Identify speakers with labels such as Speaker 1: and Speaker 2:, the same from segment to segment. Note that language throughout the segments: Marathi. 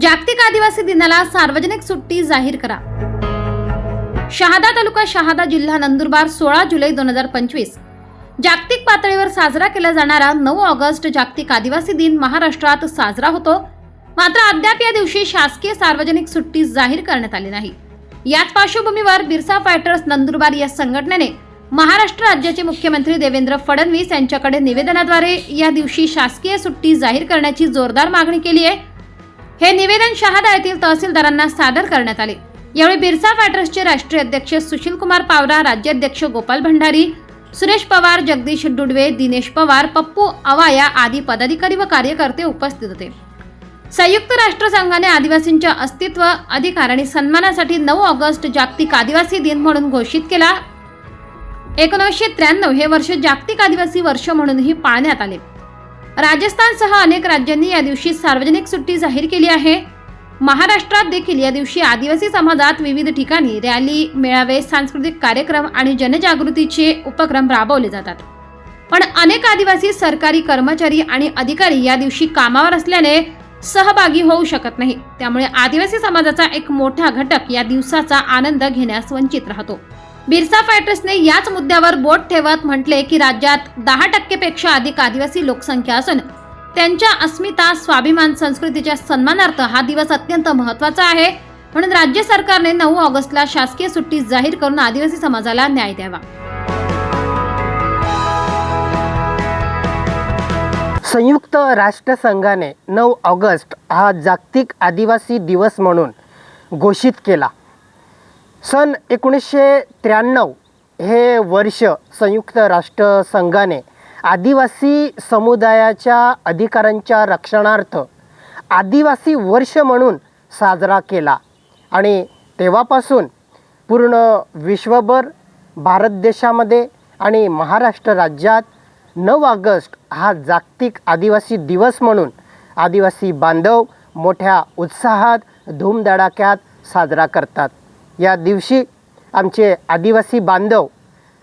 Speaker 1: जागतिक आदिवासी दिनाला सार्वजनिक सुट्टी जाहीर करा. शहादा तालुका शहादा जिल्हा नंदुरबार सोळा जुलै दोन हजार पंचवीस. जागतिक पातळीवर साजरा केला जाणारा नऊ ऑगस्ट जागतिक आदिवासी दिन महाराष्ट्रात साजरा होतो. मात्र अद्याप या दिवशी शासकीय सार्वजनिक सुट्टी जाहीर करण्यात आली नाही. याच पार्श्वभूमीवर बिरसा फायटर्स नंदुरबार या संघटनेने महाराष्ट्र राज्याचे मुख्यमंत्री देवेंद्र फडणवीस यांच्याकडे निवेदनाद्वारे या दिवशी शासकीय सुट्टी जाहीर करण्याची जोरदार मागणी केली आहे. हे निवेदन शहादा येथील तहसीलदारांना सादर करण्यात आले. यावेळी बिरसा फायटर्सचे राष्ट्रीय अध्यक्ष सुशील कुमार पावरा राज्याध्यक्ष गोपाल भंडारी सुरेश पवार जगदीश डुडवे दिनेश पवार पप्पू अवाया आदी पदाधिकारी व कार्यकर्ते उपस्थित होते. संयुक्त राष्ट्र संघाने आदिवासींच्या अस्तित्व अधिकार आणि सन्मानासाठी नऊ ऑगस्ट जागतिक आदिवासी दिन म्हणून घोषित केला. एकोणीसशे त्र्याण्णव हे वर्ष जागतिक आदिवासी वर्ष म्हणूनही पाळण्यात आले. राजस्थानसह अनेक राज्यांनी या दिवशी सार्वजनिक सुट्टी जाहीर केली आहे. महाराष्ट्रात देखील या दिवशी आदिवासी समाजात विविध ठिकाणी रॅली मेळावे सांस्कृतिक कार्यक्रम आणि जनजागृतीचे उपक्रम राबवले जातात. पण अनेक आदिवासी सरकारी कर्मचारी आणि अधिकारी या दिवशी कामावर असल्याने सहभागी होऊ शकत नाही. त्यामुळे आदिवासी समाजाचा एक मोठा घटक या दिवसाचा आनंद घेण्यास वंचित राहतो. बिरसा फायटर्सने याच मुद्द्यावर बोट ठेवत म्हटले की राज्यात दहा टक्केपेक्षा अधिक आदिवासी लोकसंख्या असून त्यांच्या अस्मिता स्वाभिमान संस्कृतीच्या सन्मानार्थ हा दिवस अत्यंत महत्त्वाचा आहे. म्हणून राज्य सरकारने नऊ ऑगस्टला शासकीय सुट्टी जाहीर करून आदिवासी समाजाला न्याय द्यावा.
Speaker 2: संयुक्त राष्ट्रसंघाने नऊ ऑगस्ट हा जागतिक आदिवासी दिवस म्हणून घोषित केला. सन एकोणीसशे त्र्याण्णव हे वर्ष संयुक्त राष्ट्रसंघाने आदिवासी समुदायाच्या अधिकारांच्या रक्षणार्थ आदिवासी वर्ष म्हणून साजरा केला. आणि तेव्हापासून पूर्ण विश्वभर भारत देशामध्ये आणि महाराष्ट्र राज्यात नऊ ऑगस्ट हा जागतिक आदिवासी दिवस म्हणून आदिवासी बांधव मोठ्या उत्साहात धूमधडाक्यात साजरा करतात. या दिवशी आमचे आदिवासी बांधव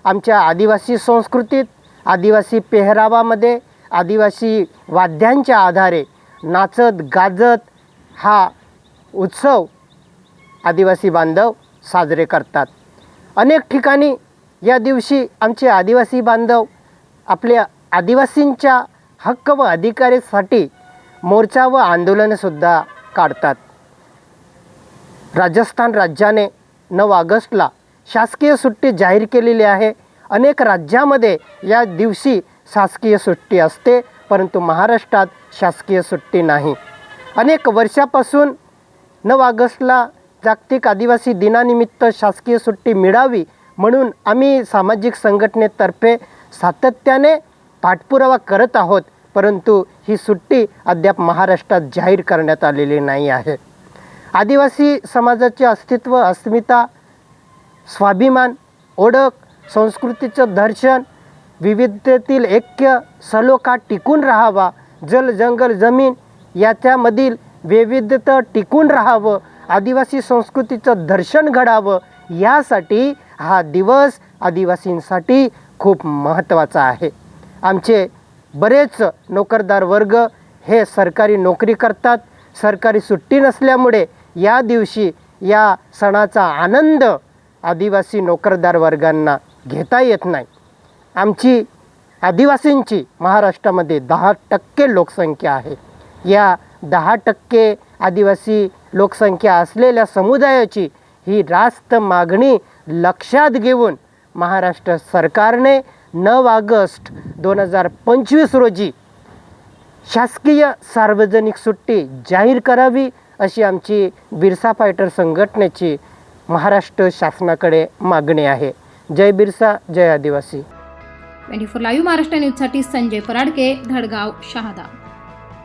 Speaker 2: आमच्या आदिवासी संस्कृतीत आदिवासी पेहरावामध्ये आदिवासी वाद्यांच्या आधारे नाचत गाजत हा उत्सव आदिवासी बांधव साजरे करतात. अनेक ठिकाणी या दिवशी आमचे आदिवासी बांधव आपल्या आदिवासींच्या हक्क व अधिकारीसाठी मोर्चा व आंदोलनसुद्धा काढतात. राजस्थान राज्याने नऊ ऑगस्टला शासकीय सुट्टी जाहीर केलेली आहे. अनेक राज्यामध्ये या दिवशी शासकीय सुट्टी असते परंतु महाराष्ट्रात शासकीय सुट्टी नाही. अनेक वर्षापासून नऊ ऑगस्टला जागतिक आदिवासी दिनानिमित्त शासकीय सुट्टी मिळावी म्हणून आम्ही सामाजिक संघटनेतर्फे सातत्याने पाठपुरावा करत आहोत परंतु ही सुट्टी अद्याप महाराष्ट्रात जाहीर करण्यात आलेली नाही आहे. आदिवासी समाजाचे अस्तित्व अस्मिता स्वाभिमान ओळख संस्कृतीचं दर्शन विविधतेतील ऐक्य सलोखा टिकून राहावा जल जंगल जमीन याच्यामधील विविधता टिकून राहावं आदिवासी संस्कृतीचं दर्शन घडावं यासाठी हा दिवस आदिवासींसाठी खूप महत्त्वाचा आहे. आमचे बरेच नोकरदार वर्ग हे सरकारी नोकरी करतात. सरकारी सुट्टी नसल्यामुळे या दिवशी या सणाचा आनंद आदिवासी नोकरदार वर्गांना घेता येत नाही. आमची आदिवासींची महाराष्ट्रामध्ये दहा टक्के लोकसंख्या आहे. या दहा टक्के आदिवासी लोकसंख्या असलेल्या समुदायाची ही रास्त मागणी लक्षात घेऊन महाराष्ट्र सरकारने नऊ ऑगस्ट दोन हजार पंचवीस रोजी शासकीय सार्वजनिक सुट्टी जाहीर करावी अशी आमची बिरसा फायटर संघटनेची महाराष्ट्र शासनाकडे मागणी आहे. जय बिरसा जय आदिवासी.
Speaker 1: ट्वेंटी फोर लाईव्ह महाराष्ट्र न्यूजसाठी संजय पराडके धडगाव शहादा.